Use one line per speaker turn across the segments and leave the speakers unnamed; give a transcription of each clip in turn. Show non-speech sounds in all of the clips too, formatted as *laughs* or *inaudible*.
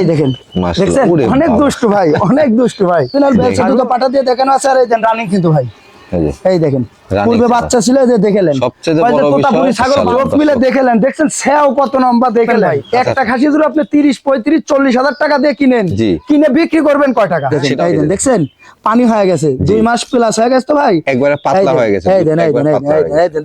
এই দেখেন দেখছেন? অনেক দুষ্টু ভাই অনেক দুষ্টু ভাই। পাটা দিয়ে দেখানো আছে আর এই রানিং কিন্তু ভাই।
এই
দেখেন পূর্বে বাচ্চা ছিল যে দেখেলেন। তোতাপুরি ছাগল গ্রোথ মিলে দেখেলেন। দেখছেন সেও কত লম্বা দেখেলেন। একটা খাসি যদি আপনি তিরিশ পঁয়ত্রিশ চল্লিশ হাজার টাকা দিয়ে কিনেন। কিনে বিক্রি করবেন কয় টাকা। দেখছেন পানি হয়ে গেছে। দুই মাস প্লাস হয়ে গেছে তো ভাই।
একবারে পাতলা হয়ে গেছে,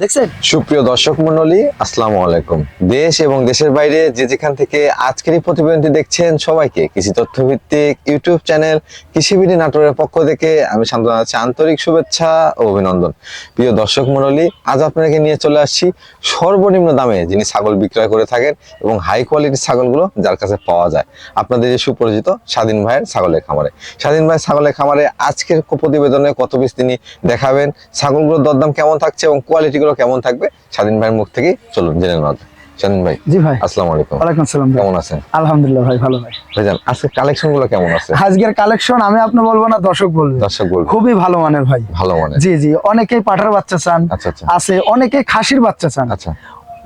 দেখছেন?
সুপ্রিয় দর্শক মন্ডলী আসসালামু আলাইকুম। দেশ এবং দেশের বাইরে যে যেখান থেকে আজকের এই প্রতিবেদনটি দেখছেন সবাইকে কৃষি তথ্য ভিত্তিক ইউটিউব চ্যানেল কৃষিবিধি নাটোরের পক্ষ থেকে আমি শান্ত আছি আন্তরিক শুভেচ্ছা ও অভিনন্দন। প্রিয় দর্শক মন্ডলী, আজ আপনাকে নিয়ে চলে আসছি সর্বনিম্ন দামে যিনি ছাগল বিক্রয় করে থাকেন এবং হাই কোয়ালিটির ছাগলগুলো যার কাছে পাওয়া যায়। আপনাদের যে সুপরিচিত স্বাধীন ভাইয়ের ছাগলের খামারে। স্বাধীন ভাইয়ের ছাগলের খামারে আজকের প্রতিবেদনে কত পিস তিনি দেখাবেন, ছাগলগুলোর দরদাম কেমন থাকছে এবং কোয়ালিটিগুলো কেমন থাকবে, স্বাধীন ভাইয়ের মুখ থেকেই চলুন জেনে নেওয়া যাক। ভাই
জি ভাই।
আসসালামু আলাইকুম।
ওয়ালাইকুম সালাম
কেমন আছেন?
আলহামদুলিল্লাহ ভাই ভালো ভাই।
ভাইজান আজকে কালেকশন কেমন আছে?
আজকের কালেকশন আমি আপনি বলব না দর্শক বলবে।
দর্শক বলব।
খুবই ভালো মানের ভাই।
ভালো
জি জি অনেকেই পাঠার বাচ্চা চান
আচ্ছা আচ্ছা।
আছে অনেকেই খাসির বাচ্চা চান।
আচ্ছা।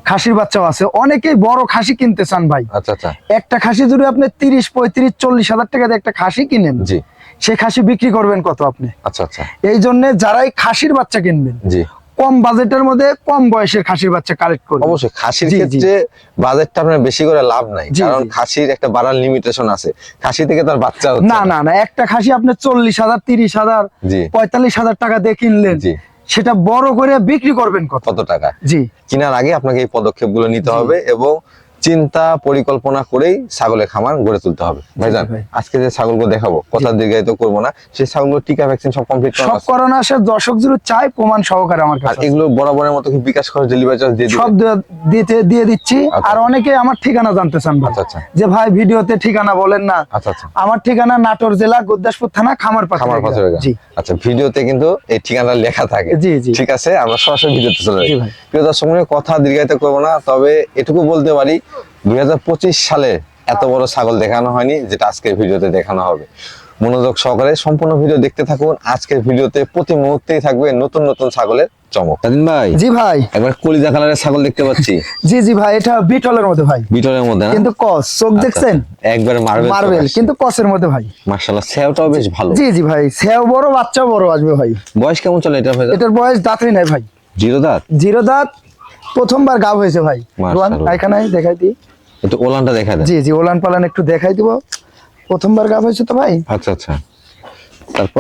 খাসির বাচ্চাও আছে অনেকেই বড় খাসি কিনতে চান ভাই।
আচ্ছা আচ্ছা।
একটা খাসি যদি আপনি তিরিশ পঁয়ত্রিশ চল্লিশ হাজার টাকা দিয়ে একটা খাসি কিনেন
জি।
সেই খাসি বিক্রি করবেন কত আপনি?
আচ্ছা আচ্ছা।
এই জন্য যারাই খাসির বাচ্চা কিনবেন
জি।
কম বাজেটের মধ্যে কম বয়সের খাসির বাচ্চা কালেক্ট করবেন
অবশ্যই খাসির। ক্ষেত্রে বাজেটটা আপনার বেশি করে লাভ নাই কারণ খাসির একটা বাড়ার লিমিটেশন আছে। খাসি থেকে তার বাচ্চা হচ্ছে
না না। না একটা খাসি আপনি চল্লিশ হাজার তিরিশ হাজার পঁয়তাল্লিশ হাজার টাকা দিয়ে কিনলেন সেটা বড় করে বিক্রি করবেন কত?
কত টাকা?
জি।
কেনার আগে আপনাকে এই পদক্ষেপগুলো নিতে হবে এবং চিন্তা পরিকল্পনা করেই ছাগলের খামার গড়ে তুলতে হবে। ভাইজান আজকে যে ছাগলগুলো দেখাবো কথা দীর্ঘায়িত করব না সেই ছাগলগুলো টিকা ভ্যাকসিন সব কমপ্লিট করা
সব? করানো আসে দর্শক যদি চাই প্রমাণ সহকারে আমার কাছে
এগুলো বরাবরের মতো কি বিকাশ খরচ ডেলিভারি চার্জ দিয়ে
সব দিতে দিয়ে দিচ্ছি।
আচ্ছা।
আর অনেকে আমার ঠিকানা জানতে চান
আচ্ছা আচ্ছা।
যে ভাই ভিডিওতে ঠিকানা বলেন না।
আচ্ছা আচ্ছা।
আমার ঠিকানা নাটোর জেলা গুরদাসপুর থানা খামার
পাশে
খামার
পাথরের
জি।
আচ্ছা ভিডিওতে কিন্তু এই ঠিকানা লেখা থাকে।
জি জি।
ঠিক আছে আমরা সরাসরি ভিডিওতে চলে
জি
যাই।
ভাই।
প্রিয় দর্শক মনে কথা দীর্ঘায়িত করব না তবে এটুকু বলতে পারি দুই হাজার পঁচিশ সালে এত বড় ছাগল দেখানো হয়নি যেটা আজকের ভিডিওতে দেখানো হবে। মনোযোগ সহকারে সম্পূর্ণ ভিডিও দেখতে থাকুন আজকের ভিডিওতে প্রতি মুহূর্তেই থাকবে নতুন নতুন ছাগলের চমক। স্বাধীন ভাই
জি ভাই।
একবার কলিজা কালারের ছাগল দেখতে পাচ্ছি। *laughs*
জি জি ভাই এটা বিটলের মধ্যে ভাই।
বিটলের মধ্যে না?
কিন্তু কস চোখ দেখছেন?
একবার মার্বেল
মার্বেল কিন্তু কসের মধ্যে ভাই।
মার্শাল্লাহ সেওটাও বেশ ভালো।
জি জি ভাই সেও বড় বাচ্চাও বড় আসবে ভাই।
বয়স কেমন চলে এটা ভাই?
এটার বয়স দাঁতই নাই ভাই।
জিরো দাঁত?
জিরো দাঁত প্রথমবার গাব হয়েছে ভাই। রোয়ান, এখানে দেখাই দিই।
একটু ওলানটা দেখা দেন।
জি জি ওলান পালান একটু দেখাই দিব। প্রথমবার গাব হয়েছে তো ভাই।
আচ্ছা আচ্ছা। তারপর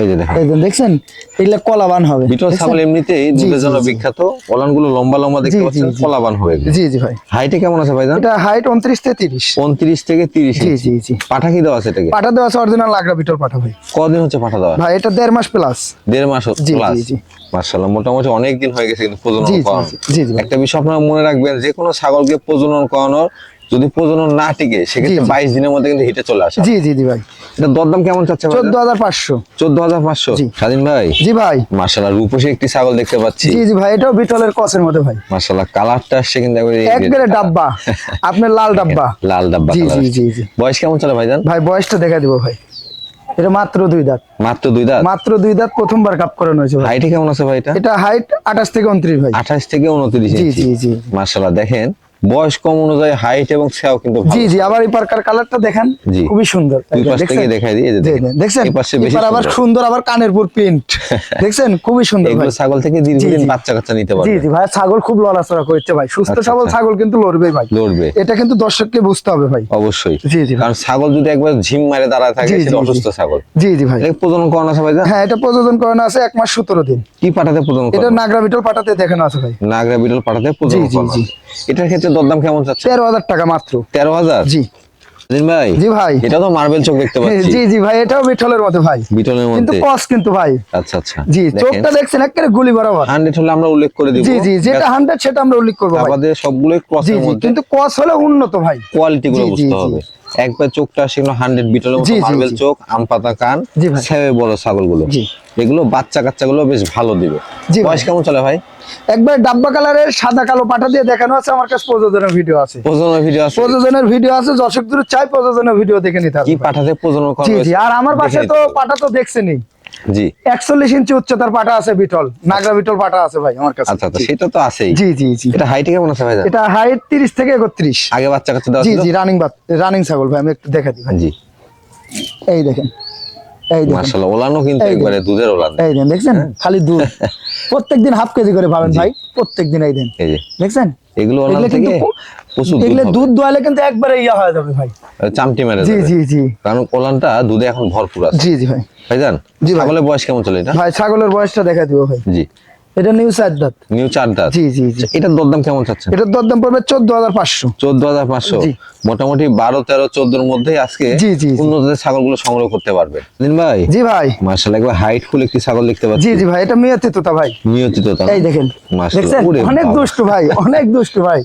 এই
যে দেখেন।
এই যে দেখছেন? এগুলা কলাবান হবে।
বিটল ছাগল এমনিতেই দুধের জন্য বিখ্যাত। ওলানগুলো লম্বা লম্বা দেখতে
জি, জি,
পাচ্ছেন কলাবান
জি জি ভাই।
হাইটে কেমন আছে ভাইজান?
এটা হাইট উনত্রিশ থেকে তিরিশ।
উনত্রিশ থেকে তিরিশ
জি জি জি।
পাঠা কি দেওয়া আছে এটাকে?
পাঠা দেওয়া আছে অরিজিনাল লাগরা বিটল পাঠা ভাই।
কদিন হচ্ছে পাঠা দেওয়া?
ভাই এটা দেড় মাস প্লাস
দেড় মাস
জি,
প্লাস
জি, জি।
মার্শাল্লাহ মোটামুটি অনেক দিন হয়ে গেছে কিন্তু প্রজনন করানো। একটা বিষয় আপনারা মনে রাখবেন যে কোনো ছাগলকে প্রজনন করানোর যদি প্রজনন না টিকে সেক্ষেত্রে। বাইশ দিনের মধ্যে কিন্তু হিটে চলে আসে।
জি জি জি ভাই।
এটা দরদাম কেমন চাচ্ছে
চোদ্দ হাজার পাঁচশো।
চোদ্দ হাজার পাঁচশো? স্বাধীন ভাই?
জি ভাই।
মার্শাল্লাহ রূপসী একটি ছাগল দেখতে পাচ্ছি।
জি জি ভাই এটাও বিটলের কসের মধ্যে ভাই।
মার্শাল্লাহ কালারটা আসছে কিন্তু একবারে
ডাব্বা। আপনার লাল *laughs* ডাব্বা।
লাল ডাব্বা
জি জি জি জি।
বয়স কেমন চলে ভাইজান?
ভাই বয়সটা দেখা দিব ভাই। এটা মাত্র দুই দাঁত।
মাত্র দুই দাঁত?
মাত্র দুই দাঁত প্রথমবার কাপ করানো হয়েছে
হাইটে কেমন আছে ভাই এটা?
এটা হাইট আঠাশ থেকে উনত্রিশ ভাই।
আঠাশ থেকে উনত্রিশ
জি জি জি।
মার্শাল্লাহ দেখেন। বয়স কম অনুযায়ী হাইট এবং কিন্তু
জি জি আবার এই পার্কার কালারটা দেখেন খুবই সুন্দর।
দুই পাশ থেকে দেখাই দিই এই যে
জি,
দেখেন।
জি, দেখছেন?
এই পাশে বেশি
আবার
সুন্দর।
আবার কানের পুর প্রিন্ট *laughs* দেখছেন? খুবই সুন্দর
এগুলো ছাগল থেকে
জি।
বাচ্চা কাচ্চা নিতে
জি
পারবে।
জি ভাই ছাগল খুব লড়াচড়া ভাই। সুস্থ
আচ্ছা,
সবল
আচ্ছা।
ছাগল কিন্তু লড়বে ভাই।
লড়বে।
এটা কিন্তু দর্শককে বুঝতে হবে ভাই।
অবশ্যই।
জি, জি
কারণ ছাগল যদি একবার ঝিম মারে দাঁড়ায় থাকে সেটা অসুস্থ ছাগল।
জি জি ভাই।
এটা প্রজনন করানো আছে ভাইজান
হ্যাঁ এটা প্রযোজন করানো আছে এক মাস সতেরো দিন।
কি পাঠাতে প্রজনন
এটা নাগরা বিটল পাটাতে দেখানো আছে ভাই।
নাগরা বিটল পাঠাতে প্রজনন করানো ক্ষেত্রে দরদাম কেমন চাচ্ছে
তেরো হাজার টাকা মাত্র।
তেরো হাজার?
জি।
দিন ভাই
জি ভাই।
এটা তো মার্বেল চোখ দেখতে *laughs* পাচ্ছি।
জি জি ভাই এটাও বিটলের মতো ভাই।
বিটলের
কিন্তু কস কিন্তু ভাই।
আচ্ছা আচ্ছা।
জি চোখটা দেখছেন একেবারে গুলি বরাবর।
হান্ড্রেড হলে আমরা উল্লেখ করে দিব।
জি জি যেটা হান্ড্রেড সেটা আমরা উল্লেখ করব
আমাদের সবগুলোই
জি
ক্রসের মধ্যে।
কিন্তু কস হলে উন্নত ভাই।
কোয়ালিটি গুলো বুঝতে হবে। একবার চোখটা সেগুলো হান্ড্রেড বিটলের মতো মার্বেল চোখ আম পাতা কান সেবে বড়
ছাগলগুলো
এগুলো বাচ্চা কাচ্চা গুলো বেশ ভালো দিবে। বয়স কেমন চলে ভাই?
একবার ডাব্বা কালারের সাদা কালো পাঠা দিয়ে দেখানো আছে আমার কাছে প্রযোজনের ভিডিও আছে।
প্রযোজনের ভিডিও আছে?
প্রযোজনের ভিডিও আছে দর্শক দূর চাই প্রযোজনের ভিডিও দেখে নিতে হবে
কি পাঠাতে প্রযোজন করা
জি জি আর আমার পাশে তো
পাঠা
পাটা তো দেখছেনই।
জি।
একচল্লিশ ইঞ্চি উচ্চতার পাটা আছে বিটল নাগরা বিটল পাটা আছে ভাই আমার কাছে।
আচ্ছা আচ্ছা সেটা তো আছেই।
জি জি জি।
এটা হাইট কেমন আছে ভাই
এটা হাইট তিরিশ থেকে একত্রিশ।
আগে বাচ্চা কাচ্চা দেওয়া
জি জি রানিং রানিং ছাগল ভাই আমি একটু দেখা দিই
জি।
এই দেখেন। এই দেখেন।
ওলানো কিন্তু একবারে দুধের ওলান।
এই দেন দেখছেন?
হ্যাঁ।
খালি দুধ। *laughs* প্রত্যেকদিন হাফ কেজি করে পাবেন ভাই। প্রত্যেকদিন এই দেন
এই যে।
দেখছেন?
এগুলো ওলান থেকে
পশু
প্রচুর দুধ
এগুলো দুধ দোয়ালে কিন্তু একবারে ইয়া হয়ে যাবে ভাই।
চামটি মেরে
জি জি জি।
কারণ ওলানটা দুধে এখন ভরপুর আছে।
জি জি ভাই।
ভাইজান
জি
ছাগলের বয়স কেমন চলে এটা?
ভাই ছাগলের বয়সটা দেখা দিব ভাই।
জি।
এটা নিউ চার দাঁত।
নিউ চার দাঁত?
জি জি জি।
এটার দরদাম কেমন চাচ্ছেন?
এটার দরদাম পড়বে চোদ্দ হাজার পাঁচশো।
চোদ্দ হাজার পাঁচশো? মোটামুটি বারো তেরো চোদ্দোর মধ্যে আজকে
জি, জি।
উন্নত ছাগলগুলো সংগ্রহ করতে পারবে। দিন ভাই।
জি ভাই।
মার্শাল একবার হাইট ফুল একটি ছাগল দেখতে পাচ্ছি।
জি জি ভাই এটা তোতা ভাই। এই দেখেন। দেখছেন? অনেক। দুষ্টু ভাই অনেক দুষ্টু ভাই।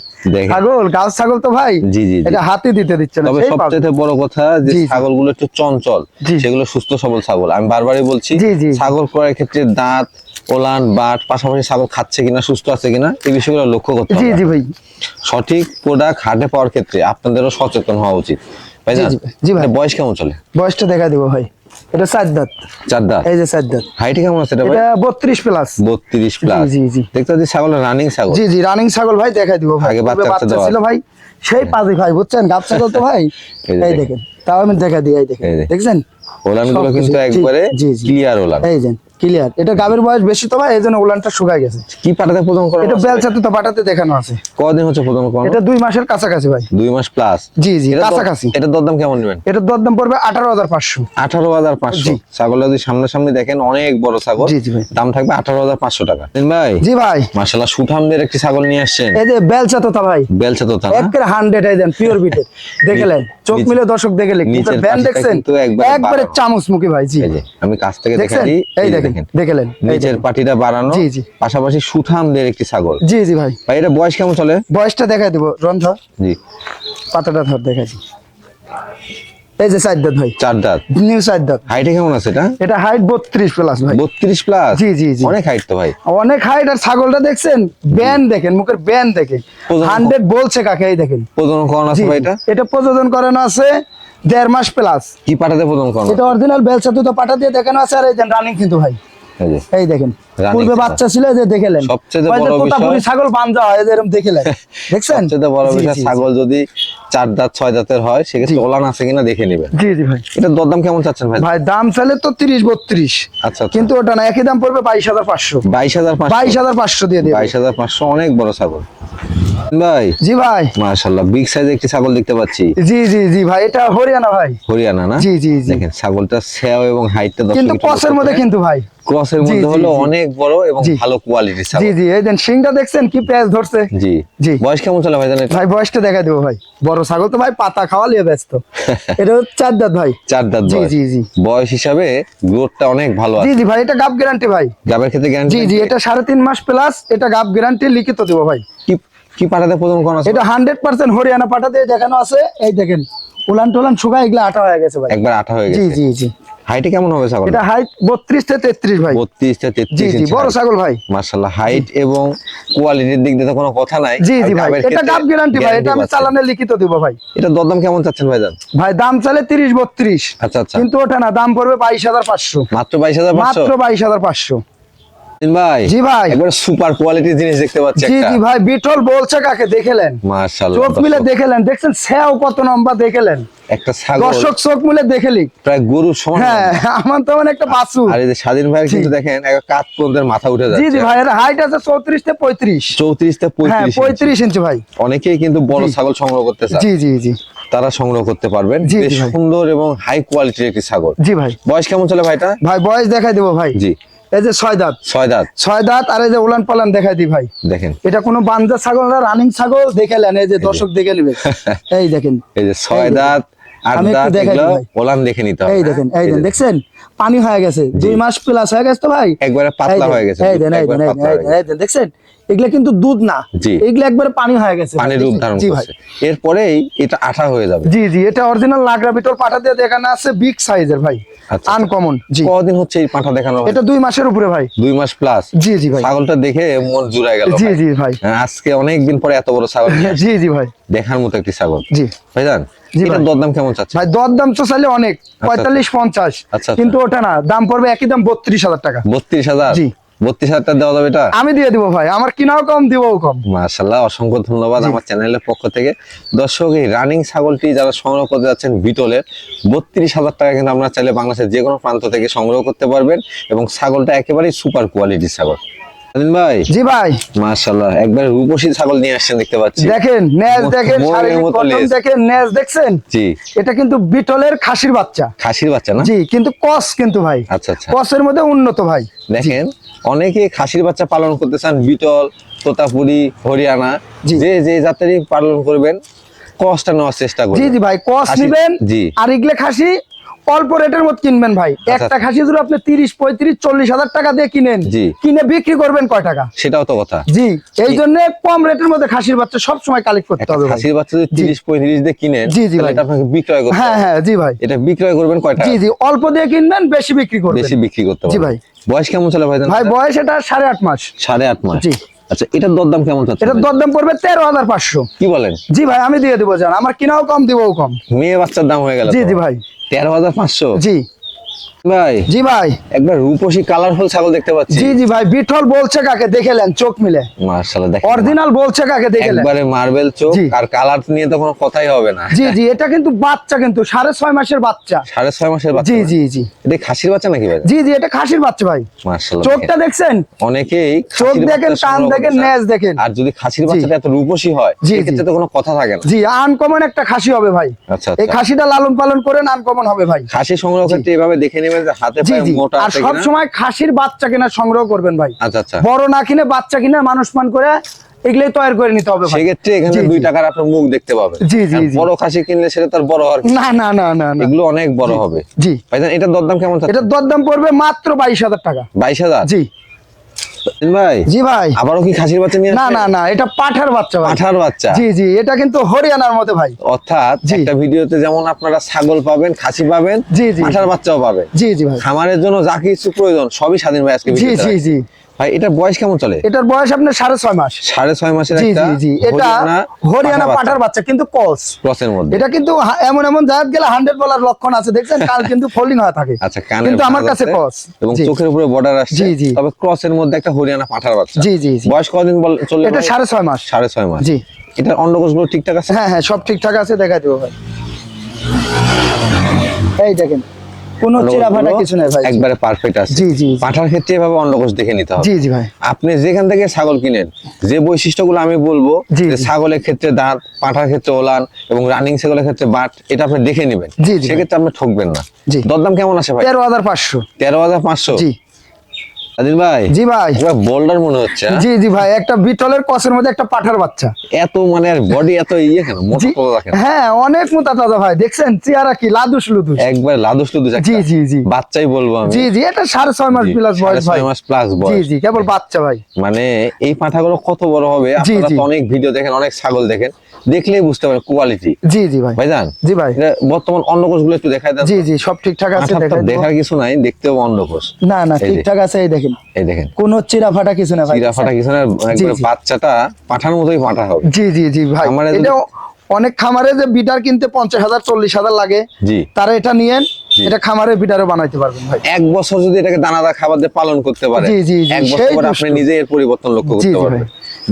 ছাগল গাছ ছাগল তো ভাই।
জি, জি।
এটা হাতে দিতে দিচ্ছে না
তবে সবচেয়ে বড় কথা যে। ছাগলগুলো একটু চঞ্চল। সেগুলো সুস্থ সবল ছাগল। আমি বারবারই বলছি। ছাগল ক্রয়ের ক্ষেত্রে দাঁত ওলান বাট পাশাপাশি ছাগল খাচ্ছে কিনা সুস্থ আছে কিনা এই বিষয়গুলো লক্ষ্য করতে হবে।
জি ভাই।
সঠিক প্রোডাক্ট হাটে পাওয়ার ক্ষেত্রে আপনাদেরও সচেতন হওয়া উচিত। ভাই
জি, জি, জি ভাই।
বয়স কেমন চলে?
বয়সটা দেখা দিব ভাই। এটা চার দাঁত।
চার দাঁত?
এই যে চার দাঁত।
হাইটে কেমন আছে এটা
এটা বত্রিশ প্লাস
বত্রিশ প্লাস
জি, জি।
দেখতে পাচ্ছি ছাগল রানিং ছাগল।
জি জি রানিং ছাগল ভাই দেখা দিব ভাই।
আগে বাচ্চা
ছিল ভাই সেই পাজি ভাই বুঝছেন? ছাগল তো *laughs* ভাই।
এই দেখেন।
দেখেন। তাও আমি দেখা দিই এই দেখেন। দেখছেন?
ওলানগুলো কিন্তু একবারে। ক্লিয়ার ওলান।
এই যে ক্লিয়ার এটা গাবের বয়স বেশি তো ভাই উলানটা শুকায় গেছে।
কি পাটাতে প্রদান করা
এটা বেলচাতে তো বাটাতে দেখানো আছে।
কদিন হচ্ছে প্রদান করা
এটা দুই মাসের কাছাকাছি ভাই।
দুই মাস প্লাস
জি, জি, কাছাকাছি।
এটা দরদাম কেমন নেবেন?
এটার দরদাম পড়বে আঠারো হাজার পাঁচশো।
আঠারো হাজার পাঁচশো।
জি।
ছাগল যদি সামনাসামনি দেখেন অনেক বড় ছাগল।
জি, জি ভাই।
দাম থাকবে আঠারো হাজার পাঁচশো টাকা। দিন ভাই।
জি ভাই।
মার্শাল্লাহ সুঠামদের একটি ছাগল নিয়ে আসছেন।
এই যে বেলচা তো ভাই।
বেলচা তো তা
একের হান্ড্রেড এই দেন পিওর বিটের দেখলেন চোখ মিলে দর্শক দেখলে
নিচের
ব্যান্ড দেখছেন?
একবারে
একবারে চামচ মুখী ভাই জি।
আমি কাছ থেকে দেখা
দেখছেন?
দিই
এই দেখেন দেখলেন
নিচের পাটিটা বাড়ানো
জি, জি।
পাশাপাশি সুঠামদের একটি ছাগল।
জি জি ভাই।
ভাই এটা বয়স কেমন চলে?
বয়সটা দেখাই দিব। রন্ধ
জি।
পাতাটা ধর দেখাই এই যে চার দাঁত ভাই।
চার দাঁত।
নিউ চার দাঁত।
হাইটে কেমন আছে এটা?
এটা হাইট বত্রিশ প্লাস ভাই।
বত্রিশ প্লাস
জি, জি, জি।
অনেক হাইট তো ভাই।
অনেক হাইট আর ছাগলটা দেখছেন? ব্যান দেখেন মুখের ব্যান দেখেন। হান্ড্রেড বলছে কাকে এই দেখেন।
প্রজনন করানো আছে ভাই এটা?
এটা প্রযোজন করানো আছে দেড় মাস প্লাস
কি পাঠাতে প্রথম
এটা অরিজিনাল বেলসা তো পাঠা দিয়ে দেখানো আছে আর এই দেন রানিং কিন্তু ভাই।
এই
দেখেন। পূর্বে। বাচ্চা ছিল যে দেখেলেন।
সবচেয়ে বড় বিষয়-
ছাগল বাঞ্জা হয় এরকম দেখেলেন। *laughs* দেখছেন?
সবচেয়ে বড় বিষয় ছাগল যদি চার দাঁত ছয় দাঁতের হয় সেক্ষেত্রে ওলান আছে কিনা দেখে নেবেন।
জি জি ভাই।
এটা দরদাম কেমন চাচ্ছেন ভাই?
ভাই দাম চাইলে তো তিরিশ বত্রিশ।
আচ্ছা আচ্ছা।
কিন্তু ওটা না একই দাম পড়বে বাইশ হাজার পাঁচশো।
বাইশ হাজার
বাইশ হাজার পাঁচশো দিয়ে দেবে।
বাইশ হাজার পাঁচশো অনেক বড় ছাগল। ভাই।
জি ভাই।
মাশাল্লাহ বিগ সাইজের একটি ছাগল দেখতে পাচ্ছি।
জি জি জি ভাই এটা হরিয়ানা ভাই।
হরিয়ানা না?
জি, জি, জি।
দেখেন ছাগলটা সেও এবং হাইটটা
কিন্তু কসের মধ্যে কিন্তু ভাই।
ক্রসের মধ্যে হলো
জি।
অনেক বড় এবং ভালো
জি জি এই দেন সিংটা দেখছেন কি ধরছে?
জি।
জি।
বয়স কেমন চলে ভাই জানেন
ভাই বয়সটা দেখা দেবো ভাই। বড় ছাগল তো ভাই পাতা খাওয়া লিয়ে ব্যস্ত। *laughs* এটা চার দাঁত ভাই।
চার দাঁত
জি, জি, জি।
বয়স হিসাবে গ্রোথটা অনেক ভালো আছে।
জি ভাই এটা গাব গ্যারান্টি ভাই।
গাবের ক্ষেত্রে গ্যারান্টি
জি জি এটা সাড়ে তিন মাস প্লাস এটা গাব গ্যারান্টি লিখিত দেবো ভাই।
কি কি পাঠাতে প্রথম কোন আছে?
এটা হান্ড্রেড পার্সেন্ট হরিয়ানা পাঠা দিয়ে দেখানো আছে। এই দেখেন উলান টুলান শুকায় এগুলো আটা হয়ে গেছে ভাই।
একবার আঠা হয়ে গেছে।
জি জি জি।
হাইটে কেমন হবে ছাগল
এটা হাইট বত্রিশ থেকে তেত্রিশ ভাই।
বত্রিশ থেকে
জি
তেত্রিশ
জি বড় ছাগল ভাই।
মার্শাল্লাহ হাইট এবং কোয়ালিটির দিক দিয়ে তো কোনো কথা নাই।
জি জি ভাই এটা গাব গ্যারান্টি ভাই এটা আমি চালানে লিখিত দিব ভাই।
এটা দরদাম কেমন চাচ্ছেন ভাইজান
ভাই দাম চালে তিরিশ বত্রিশ।
আচ্ছা আচ্ছা।
কিন্তু ওটা না দাম পড়বে বাইশ হাজার পাঁচশো।
মাত্র বাইশ হাজার পাঁচশো?
মাত্র বাইশ হাজার পাঁচশো।
ভাই
জি ভাই।
একবার সুপার কোয়ালিটির জিনিস দেখতে পাচ্ছি
জি জি ভাই বিটল বলছে কাকে দেখেলেন
মার্শাল্লাহ
চোখ মিলে দেখেলেন দেখছেন? সেও কত লম্বা দেখেলেন
একটা ছাগল।
দর্শক চোখ মিলে দেখেলি
প্রায় গরুর সমান
হ্যাঁ *laughs* আমার তো মানে একটা বাসু
আর এই যে স্বাধীন কিন্তু দেখেন একটা কাত পর্যন্ত মাথা উঠে
জি জি
যাচ্ছে।
ভাই এর হাইট আছে চৌত্রিশ থেকে পঁয়ত্রিশ।
চৌত্রিশ থেকে
হ্যাঁ
পঁয়ত্রিশ
পঁয়ত্রিশ ইঞ্চি ভাই।
অনেকেই কিন্তু বড় ছাগল সংগ্রহ করতে চায়।
জি জি জি।
তারা সংগ্রহ করতে পারবেন।
জি, জি
বেশ সুন্দর এবং হাই কোয়ালিটির একটি ছাগল।
জি ভাই।
বয়স কেমন চলে ভাইটা?
ভাই বয়স দেখাই দিব ভাই।
জি।
এই যে ছয় দাঁত।
ছয় দাঁত।
ছয় দাঁত আর এই যে উলান পালান দেখাই দি ভাই।
দেখেন।
এটা কোনো বান্দা ছাগল না রানিং ছাগল দেখে নেন। এই যে দর্শক দেখে নেবে। *laughs* এই দেখেন।
এই যে ছয় দাঁত আট
আমি একটু
দাঁত এগুলো
দিই
দেখে নিতে হবে
এই দেখেন এই
এই
দেখছেন? পানি হয়ে গেছে। দুই মাস প্লাস হয়ে গেছে তো ভাই?
একবারে পাতলা হয়ে গেছে
এই দেন এই দেন এই দেন,
হয়ে
এই দেন, এই দেন দেখছেন? এগুলা কিন্তু দুধ না। এগুলা একবারে পানি হয়ে গেছে
রূপ ধারণ করছে। এরপরেই এটা আঠা হয়ে যাবে।
জি জি এটা অরিজিনাল লাগরা বিটল পাটা দিয়ে দেখানো আছে বিগ সাইজের ভাই। আনকমন জি।
কদিন হচ্ছে এই পাঠা দেখানো
এটা দুই মাসের উপরে ভাই।
দুই মাস প্লাস
জি জি ভাই।
ছাগলটা দেখে মন জুড়াই গেল
জি জি ভাই।
হ্যাঁ, আজকে অনেক দিন পরে এত বড় ছাগল *laughs*
জি জি ভাই।
দেখার মতো একটি ছাগল।
জি।
ভাইজান
জি
এটার
ভাই।
দরদাম কেমন চাচ্ছে
ভাই দরদাম তো চাইলে অনেক। পঁয়তাল্লিশ পঞ্চাশ।
আচ্ছা।
কিন্তু ওটা না দাম পড়বে একই দাম বত্রিশ হাজার টাকা।
বত্রিশ হাজার?
জি।
বত্রিশ হাজার টাকা দেওয়া যাবে এটা?
আমি দিয়ে দিব ভাই আমার কিনাও কম দিবও কম।
অসংখ্য ধন্যবাদ আমার চ্যানেলের পক্ষ থেকে। দর্শক এই রানিং ছাগলটি যারা সংগ্রহ করতে যাচ্ছেন বিটলের বত্রিশ হাজার টাকা কিন্তু আপনারা চাইলে বাংলাদেশের যে কোনো প্রান্ত থেকে সংগ্রহ করতে পারবেন এবং ছাগলটা একেবারেই সুপার কোয়ালিটির ছাগল। ভাই?
জি ভাই।
মার্শাল্লাহ একবার রূপসী ছাগল নিয়ে আসছেন দেখতে পাচ্ছি।
দেখেন নেজ দেখেন। দেখেন নেজ দেখছেন?
জি।
এটা কিন্তু বিটলের খাসির বাচ্চা।
খাসির বাচ্চা না?
জি কিন্তু কস কিন্তু ভাই।
আচ্ছা আচ্ছা।
কসের মধ্যে উন্নত ভাই।
দেখেন অনেকে খাসির বাচ্চা পালন করতে চান বিটল তোতাপুরি হরিয়ানা। যে যে জাতেরই পালন করবেন কষ্টটা নেওয়ার চেষ্টা
জি
করবেন।
জি ভাই কষ্ট
নেবেন
নিবেন
জি।
আর এগুলো খাসি অল্প রেটের মধ্যে কিনবেন ভাই। একটা খাসি যদি আপনি তিরিশ পঁয়ত্রিশ চল্লিশ হাজার টাকা দিয়ে কিনেন কিনে বিক্রি করবেন কয় টাকা?
সেটাও তো কথা।
জি এই জন্য কম রেটের মধ্যে খাসির বাচ্চা সব সময় কালেক্ট করতে হবে
খাসির বাচ্চা যদি তিরিশ পঁয়ত্রিশ দিয়ে কিনেন
জি, জি ভাই।
এটা আপনাকে বিক্রয় করতে
হ্যাঁ হ্যাঁ জি ভাই।
এটা বিক্রয় করবেন কয়টা
জি জি অল্প দিয়ে কিনবেন বেশি বিক্রি করবেন।
বেশি বিক্রি করতে হবে।
জি ভাই।
বয়স কেমন চলে ভাই
ভাই বয়স এটা সাড়ে আট মাস।
সাড়ে আট মাস।
জি।
আচ্ছা এটার দরদাম কেমন থাকছে
এটার দরদাম পড়বে তেরো হাজার পাঁচশো।
কি বলেন?
জি ভাই আমি দিয়ে দেবো জান। আমার কিনাও কম দিবও কম।
মেয়ে বাচ্চার দাম হয়ে গেল
জি জি ভাই।
তেরো হাজার পাঁচশো?
জি।
ভাই
জি ভাই।
একবার রূপসী কালারফুল ছাগল দেখতে পাচ্ছি।
জি জি ভাই বিঠল বলছে কাকে? দেখেলেন চোখ মিলে।
দেখেন
অরিজিনাল বলছে কাকে? দেখেলেন
একবারে মার্বেল চোখ আর কালার নিয়ে তো কোনো কথাই হবে না।
জি জি এটা কিন্তু বাচ্চা কিন্তু সাড়ে ছয় মাসের বাচ্চা।
সাড়ে ছয় মাসের বাচ্চা
জি জি জি।
এটা খাসির বাচ্চা নাকি ভাই?
জি জি এটা খাসির বাচ্চা ভাই। চোখটা দেখছেন?
অনেকেই
চোখ দেখেন কান দেখেন নেজ দেখেন।
আর যদি খাসির বাচ্চাটা এত রূপসী হয়। সেক্ষেত্রে তো কোনো কথা থাকে না।
জি আনকমন একটা খাসি হবে ভাই।
আচ্ছা
এই
আচ্ছা।
খাসিটা লালন পালন করেন আনকমন হবে ভাই।
খাসি সংগ্রহ ক্ষেত্রে এভাবে দেখে নেবেন যে হাতে পায়ে মোটা
আর সব সময় খাসির বাচ্চা কিনা সংগ্রহ করবেন ভাই।
আচ্ছা আচ্ছা।
বড় না কিনে বাচ্চা কিনে মানুষ মান করে এগুলোই তৈরি করে নিতে হবে
সেক্ষেত্রে এখানে দুই টাকার আপনার মুখ দেখতে পাবেন।
জি, জি,
বড় খাসি কিনলে সেটা তার বড় হওয়ার
না না না না
এগুলো অনেক বড় হবে।
জি।
ভাইজান দরদাম কেমন
এটার দরদাম পড়বে মাত্র বাইশ হাজার টাকা।
বাইশ হাজার?
জি।
ভাই?
জি ভাই।
আবারও কি খাসির বাচ্চা নিয়ে
না না না এটা পাঠার বাচ্চা
পাঠার বাচ্চা?
জি জি এটা কিন্তু হরিয়ানার ভাই।
অর্থাৎ
জি।
একটা ভিডিওতে যেমন আপনারা ছাগল পাবেন খাসি পাবেন
জি, জি।
পাঁঠার বাচ্চাও পাবেন
জি জি ভাই।
খামারের জন্য যা কিছু প্রয়োজন সবই স্বাধীন ভাই আজকে
জি জি জি।
ভাই এটা বয়স কেমন চলে?
এটার বয়স আপনার সাড়ে ছয় মাস।
সাড়ে ছয় মাসের
জি জি জি এটা হরিয়ানা পাঠার বাচ্চা কিন্তু কস
ক্রসের মধ্যে।
এটা কিন্তু এমন এমন গেলে হান্ড্রেড বলার লক্ষণ আছে দেখছেন? কাল কিন্তু ফোল্ডিং হয়ে থাকে।
আচ্ছা কানে
কিন্তু আমার কাছে কস
এবং চোখের উপরে বর্ডার আসছে।
জি, জি।
তবে ক্রসের মধ্যে একটা হরিয়ানা পাঠার বাচ্চা।
জি জি
বয়স কদিন বল চললে
এটা সাড়ে ছয় মাস।
সাড়ে ছয় মাস।
জি।
এটার অন্ডকোষগুলো ঠিকঠাক আছে?
হ্যাঁ হ্যাঁ সব ঠিকঠাক আছে দেখা দেবো ভাই। এই দেখেন। কোনো চিরাভাটা কিছু নেই ভাই।
একবারে পারফেক্ট আছে।
জি, জি, জি।
পাঠার ক্ষেত্রে এভাবে অন্ডকোষ দেখে নিতে হবে।
জি জি ভাই।
আপনি যেখান থেকে ছাগল কিনেন যে বৈশিষ্ট্যগুলো আমি বলব যে ছাগলের ক্ষেত্রে দাঁত পাঠার ক্ষেত্রে ওলান এবং রানিং ছাগলের ক্ষেত্রে বাট এটা আপনি দেখে নেবেন। সেক্ষেত্রে আপনি ঠকবেন না। দরদাম কেমন আছে ভাই?
তেরো হাজার পাঁচশো।
তেরো হাজার পাঁচশো?
জি।
স্বাধীন ভাই?
জি ভাই।
এবার বোল্ডার মনে হচ্ছে হ্যাঁ?
জি জি ভাই একটা বিটলের কসের মধ্যে একটা পাঠার বাচ্চা।
এত মানে বডি এত ইয়ে কেন? মোটা
জি
কেন?
হ্যাঁ অনেক মোটা তাজা ভাই দেখছেন? চেহারা কি? লাদুস লুদুস।
একবার লাদুস লুদুস
জি জি জি।
বাচ্চাই বলব আমি।
জি জি এটা সাড়ে ছয় মাস প্লাস বয়স ভাই।
ছয় মাস প্লাস বয়স।
জি কেবল বাচ্চা ভাই।
মানে এই পাঁঠাগুলো কত বড় হবে? আপনারা
জি।
তো অনেক ভিডিও দেখেন অনেক ছাগল দেখেন। দেখলেই বুঝতে পারেন কোয়ালিটি
জি জি ভাই।
ভাই ভাইজান?
জি ভাই।
বর্তমান অন্ডকোষগুলো একটু দেখাই দেন।
জি জি সব ঠিকঠাক আছে দেবো।
দেখার কিছু নাই দেখতেও অন্ডকোষ
না না ঠিকঠাক আছে এই দেখেন।
এই দেখেন।
কোনো চিরা ফাটা কিছু না ভাই।
চিরা ফাটা কিছু না একবারে। বাচ্চাটা পাঠার মতোই পাঠা হবে।
জি জি জি ভাই। এটা অনেক খামারে যে বিটার কিনতে পঞ্চাশ হাজার চল্লিশ হাজার লাগে
জি।
তারা এটা নিয়েন এটা খামারে বিটারও বানাইতে পারবেন ভাই।
এক বছর যদি এটাকে দানাদার খাবার দিয়ে পালন করতে পারে
জি, জি, জি,
এক বছর। আপনি নিজে এর পরিবর্তন লক্ষ্য করতে পারবেন।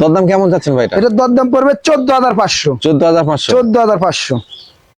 দরদাম কেমন যাচ্ছেন ভাই এটা
দরদাম পড়বে চোদ্দ হাজার পাঁচশো।
চোদ্দ হাজার পাঁচশো।
চোদ্দ হাজার পাঁচশো।